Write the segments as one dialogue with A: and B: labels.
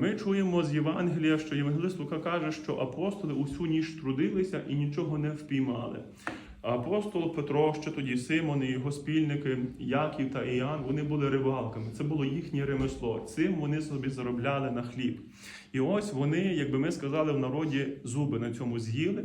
A: Ми чуємо з Євангелія, що Євангелист Лука каже, що апостоли усю ніч трудилися і нічого не впіймали. Апостол Петро, ще тоді Симон і його спільники Яків та Іоанн, вони були рибалками. Це було їхнє ремесло. Цим вони собі заробляли на хліб. І ось вони, якби ми сказали в народі, зуби на цьому з'їли.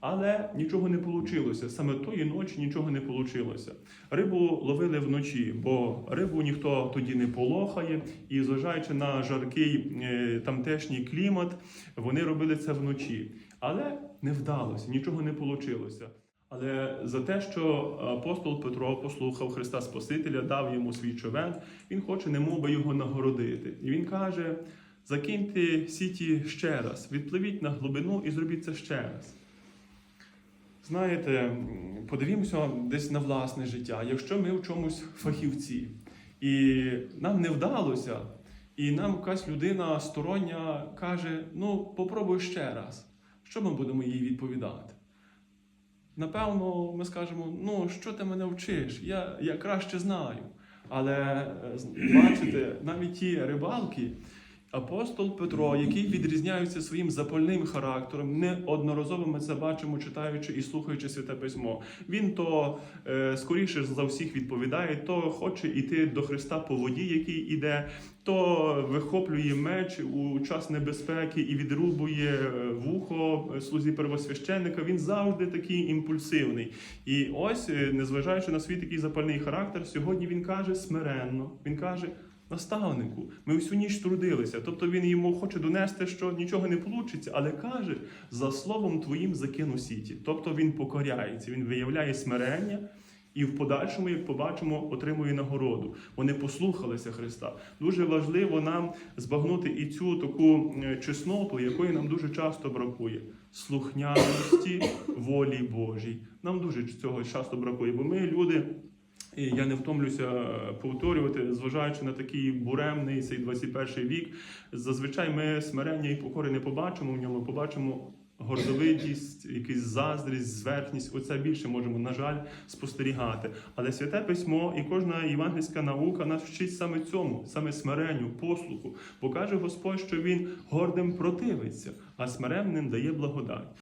A: Але нічого не вийшло. Саме тої ночі нічого не вийшло. Рибу ловили вночі, бо рибу ніхто тоді не полохає, і зважаючи на жаркий е, тамтешній клімат, вони робили це вночі. Але не вдалося, нічого не вийшло. Але за те, що апостол Петро послухав Христа Спасителя, дав йому свій човен, він хоче немов би його нагородити. І він каже: закиньте сіті ще раз, відпливіть на глибину і зробіть це ще раз. Знаєте, подивімося десь на власне життя. Якщо ми в чомусь фахівці, і нам не вдалося, і нам якась людина стороння каже: ну, попробуй ще раз. Що ми будемо їй відповідати? Напевно, ми скажемо: ну, що ти мене вчиш? Я, я краще знаю. Але е, бачите, навіть ті рибалки, апостол Петро, який відрізняється своїм запальним характером, неодноразово ми це бачимо, читаючи і слухаючи святе письмо. Він то е, скоріше за всіх відповідає, то хоче йти до Христа по воді, який іде, то вихоплює меч у час небезпеки і відрубує е, вухо е, слузі первосвященника. Він завжди такий імпульсивний. І ось, е, незважаючи на свій такий запальний характер, сьогодні він каже смиренно. Він каже. Наставнику, ми всю ніч трудилися. Тобто він йому хоче донести, що нічого не вийде, але каже: за словом твоїм закину сіті. Тобто він покоряється, він виявляє смирення і в подальшому, як побачимо, отримує нагороду. Вони послухалися Христа. Дуже важливо нам збагнути і цю таку е, чесноту, якої нам дуже часто бракує. Слухняності волі Божій. Нам дуже цього часто бракує, бо ми люди. І я не втомлюся е, повторювати, зважаючи на такий буремний цей 21 вік. Зазвичай ми смирення і покори не побачимо в ньому, побачимо гордовитість, якусь заздрість, зверхність. Оце більше можемо, на жаль, спостерігати. Але святе письмо і кожна євангельська наука нас вчить саме цьому, саме смиренню, послуху. Бо каже Господь, що він гордим противиться, а смиренним дає благодать.